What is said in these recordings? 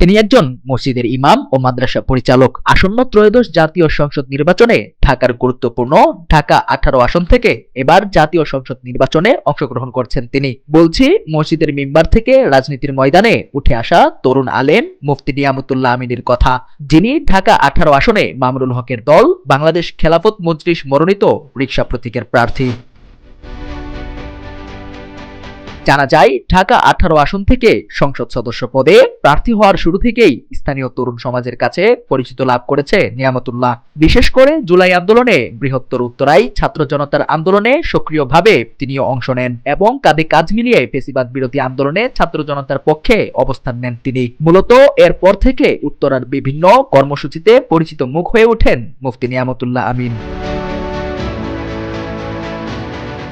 তিনি একজন মসজিদের ইমাম ও মাদ্রাসা পরিচালক। আসন্ন ত্রয়োদশ জাতীয় সংসদ নির্বাচনে ঢাকার গুরুত্বপূর্ণ ঢাকা আঠারো আসন থেকে এবার জাতীয় সংসদ নির্বাচনে অংশগ্রহণ করছেন তিনি। বলছি, মসজিদের মেম্বার থেকে রাজনীতির ময়দানে উঠে আসা তরুণ আলেম, মুফতি নিয়ামতুল্লাহ আমিনের কথা। যিনি ঢাকা আঠারো আসনে মামরুল হকের দল, বাংলাদেশ খেলাফত মজলিস মনোনীত রিক্সা প্রতীকের প্রার্থী। জানা যায়, ঢাকা আঠারো আসন থেকে সংসদ সদস্য পদে প্রার্থী হওয়ার শুরু থেকেই স্থানীয় তরুণ সমাজের কাছে পরিচিত লাভ করেছে নিয়ামতুল্লাহ। বিশেষ করে জুলাই আন্দোলনে বৃহত্তর উত্তরায় ছাত্র জনতার আন্দোলনে সক্রিয়ভাবে তিনিও অংশ নেন এবং কাঁধে কাজ মিলিয়ে ফেসিবাদ বিরোধী আন্দোলনে ছাত্র জনতার পক্ষে অবস্থান নেন তিনি। মূলত এরপর থেকে উত্তরার বিভিন্ন কর্মসূচিতে পরিচিত মুখ হয়ে ওঠেন মুফতি নিয়ামতুল্লাহ আমিন।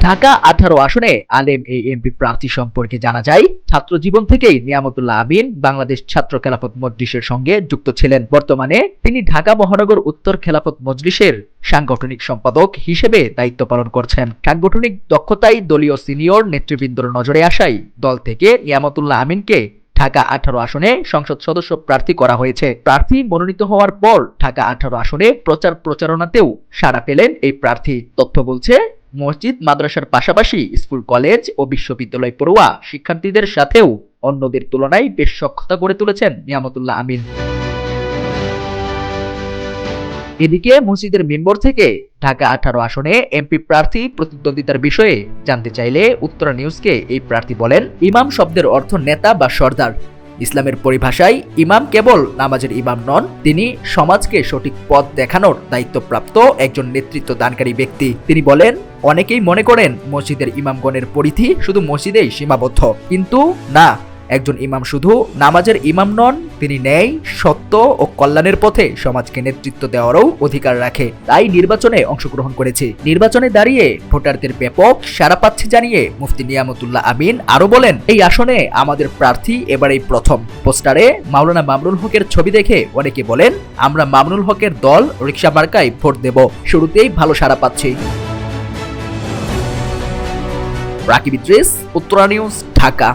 ঢাকা আঠারো আসনে আলেম এই এমপি প্রার্থী সম্পর্কে জানা যায়, ছাত্র জীবন থেকেই নিয়ামতুল্লাহ আমিন বাংলাদেশ ছাত্র খেলাফত মজলিসের সঙ্গে যুক্ত ছিলেন। বর্তমানে তিনি ঢাকা মহানগর উত্তর খেলাফত মজলিসের সাংগঠনিক সম্পাদক হিসেবে দায়িত্ব পালন করছেন। সাংগঠনিক দক্ষতাই দলীয় সিনিয়র নেতৃবৃন্দর নজরে আসাই দল থেকে নিয়ামতুল্লাহ আমিনকে ঢাকা আঠারো আসনে সংসদ সদস্য প্রার্থী করা হয়েছে। প্রার্থী মনোনীত হওয়ার পর ঢাকা আঠারো আসনে প্রচার প্রচারণাতেও সাড়া পেলেন এই প্রার্থী। তথ্য বলছে মসজিদ, মাদ্রাসার পাশাপাশি স্কুল, কলেজ ও বিশ্ববিদ্যালয় পড়ুয়া শিক্ষার্থীদের সাথেও অন্যদের তুলনায় বেশ সক্ষতা গড়ে তুলেছেন নিয়ামতুল্লাহ আমিন। এদিকে মসজিদের মেম্বর থেকে ঢাকা আঠারো আসনে এমপি প্রার্থী প্রতিদ্বন্দ্বিতার বিষয়ে জানতে চাইলে উত্তরা নিউজকে এই প্রার্থী বলেন, ইমাম শব্দের অর্থ নেতা বা সর্দার। ইসলামের পরিভাষায় ইমাম কেবল নামাজের ইমাম নন, তিনি সমাজকে সঠিক পথ দেখানোর দায়িত্বপ্রাপ্ত একজন নেতৃত্ব দানকারী ব্যক্তি। তিনি বলেন, অনেকেই মনে করেন মসজিদের ইমামগণের পরিধি শুধু মসজিদেই সীমাবদ্ধ। কিন্তু না, একজন ইমাম শুধু নামাজের ইমাম নন তিনি ন্যায়, সত্য ও কল্যাণের পথে সমাজকে নেতৃত্ব দেওয়ারও অধিকার রাখে। তাই নির্বাচনে অংশগ্রহণ করেছে। নির্বাচনে দাঁড়িয়ে ভোটারদের ব্যাপক সারা পাচ্ছে জানিয়ে মুফতি নিয়ামতুল্লাহ আমিন আরও বলেন, এই আসনে আমাদের প্রার্থী এবারেই প্রথম। পোস্টারে মাওলানা মামরুল হকের ছবি দেখে অনেকে বলেন, আমরা মামরুল হকের দল রিক্সা মার্কায় ভোট দেব। শুরুতেই ভালো সারা পাচ্ছি। রাকিব ইদ্রিস, উত্তরা নিউজ, ঢাকা।